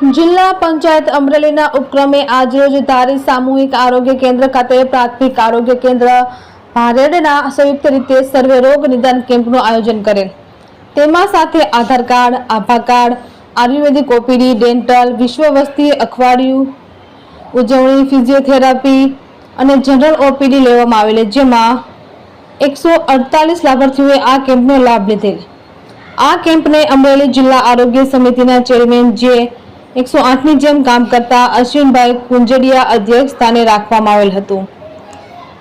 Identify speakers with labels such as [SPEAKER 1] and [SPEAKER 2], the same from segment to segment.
[SPEAKER 1] જિલ્લા પંચાયત અમરેલીના ઉપક્રમે આજરોજ ધારી સામૂહિક આરોગ્ય કેન્દ્ર ખાતે પ્રાથમિક આરોગ્ય કેન્દ્ર ભારેડના સંયુક્ત રીતે સર્વે રોગ નિદાન કેમ્પનું આયોજન કરેલ. તેમાં સાથે આધાર કાર્ડ, આભા કાર્ડ, આયુર્વેદિક ઓપીડી, ડેન્ટલ વિશ્વ વસ્તી અખવાડિયું, ઉજવણી, ફિઝિયોથેરાપી અને જનરલ ઓપીડી લેવામાં આવેલી, જેમાં એકસો અડતાલીસ લાભાર્થીઓએ આ કેમ્પનો લાભ લીધેલ. આ કેમ્પને અમરેલી જિલ્લા આરોગ્ય સમિતિના ચેરમેન જે એકસો આઠની જેમ કામ કરતા અશ્વિનભાઈ કુંજડિયા અધ્યક્ષ સ્થાને રાખવામાં આવેલ હતું.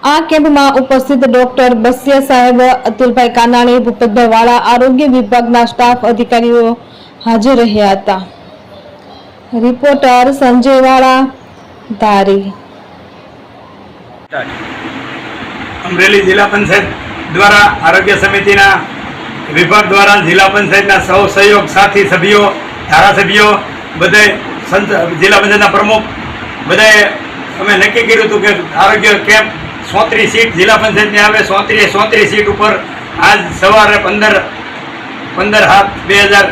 [SPEAKER 1] આ કેમ્પમાં ઉપસ્થિત ડોક્ટર બસિયા સાહેબ, અતુલભાઈ કાનાણી ભૂપતભાઈ વાળા, આરોગ્ય વિભાગના સ્ટાફ અધિકારીઓ હાજર રહ્યા હતા. રિપોર્ટર સંજય વાળા ધારી.
[SPEAKER 2] અમરેલી જિલ્લા પંચાયત દ્વારા આરોગ્ય સમિતિના વિભાગ દ્વારા જિલ્લા પંચાયતના સૌ સહયોગ સાથી સભ્યો, ધારાસભ્યો બધાય સંત, જિલ્લા પંચાયતના પ્રમુખ, બધાએ અમે નક્કી કર્યું હતું કે આરોગ્ય કેમ્પ સોત્રીસ સીટ, જિલ્લા પંચાયતની આવે સોત્રીસ સોત્રીસ સીટ ઉપર આજ સવારે પંદર પંદર સાત બે હજાર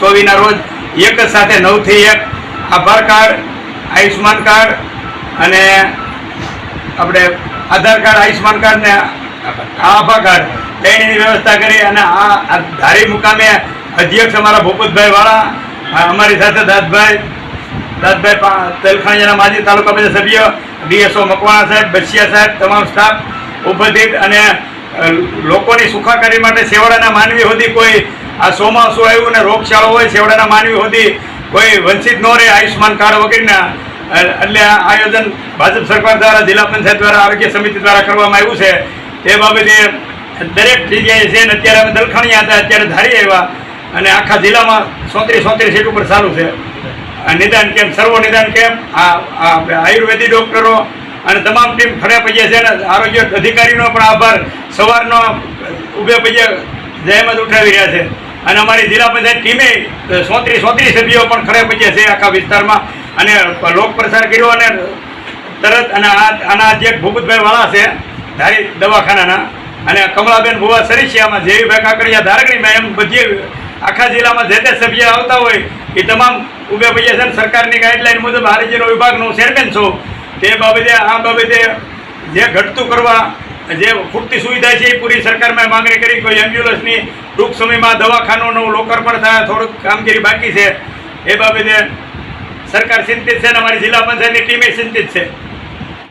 [SPEAKER 2] ચોવીસના રોજ એક જ સાથે નવથી એક આભાર કાર્ડ, આયુષ્યમાન કાર્ડ અને આપણે આધાર કાર્ડ આયુષ્માન કાર્ડ ને આભા કાર્ડ તેની વ્યવસ્થા કરી અને આ ધારી મુકામે અધ્યક્ષ અમારા ભૂપતભાઈ વાળા આ અમારી સાથે દાદભાઈ દાદભાઈ તેલખાણીયાના માજી તાલુકા પંચાયત સભ્ય, ડીએસઓ મકવાણા સાહેબ, બસિયા સાહેબ, તમામ સ્ટાફ ઉપસ્થિત અને લોકોની સુખાકારી માટે સેવાડાના માનવી સુધી કોઈ આ ચોમાસું આવ્યું ને રોગચાળો હોય સેવાડાના માનવી સુધી કોઈ વંચિત ન રહે, આયુષ્યમાન કાર્ડ વગેરેના એટલે આ આયોજન ભાજપ સરકાર દ્વારા, જિલ્લા પંચાયત દ્વારા, આરોગ્ય સમિતિ દ્વારા કરવામાં આવ્યું છે. તે બાબતે દરેક જગ્યાએ છે ને અત્યારે અમે દલખાણીયા હતા, અત્યારે ધારી આવ્યા. અને આખા જિલ્લામાં સોત્રીસ સોત્રીસ સીટ ઉપર ચાલુ છે. નિદાન કેમ્પ, સર્વો નિદાન કેમ્પ, આ આયુર્વેદિક ડૉક્ટરો અને તમામ ટીમ ખડે પૈયે છે અને આરોગ્ય અધિકારીનો પણ આભાર. સવારનો ઉભે પૈયે જહેમત ઉઠાવી રહ્યા છે. અને અમારી જિલ્લા પંચાયત ટીમે સોત્રીસ સોત્રીસ સભ્યો પણ ખડે પૈયે છે આખા વિસ્તારમાં. અને લોક પ્રસાર કર્યો અને તરત અને આ આના અધ્યક્ષ ભૂપતભાઈ વાળા છે, ધારી દવાખાનાના, અને કમળાબેન ભુવા સરીસિયામાં જેવીભાઈ કાકડિયા ધારકણીમાં એમ બધી આખા જિલ્લામાં જે તે સભ્ય આવતા હોય એ તમામ ઉભે ભાઈએ છે સરકારની ગાઈડલાઈન મુજબ હારીજીનો વિભાગનો ચેરમેન છો. તે બાબતે, આ બાબતે જે ઘટતું કરવા, જે ખૂટતી સુવિધા છે એ પૂરી સરકારમાં માંગણી કરી. કોઈ એમ્બ્યુલન્સની ટૂંક સમયમાં દવાખાનાનું લોકાર્પણ થાય, થોડુંક કામગીરી બાકી છે. એ બાબતે સરકાર ચિંતિત છે અને અમારી જિલ્લા પંચાયતની ટીમે ચિંતિત છે.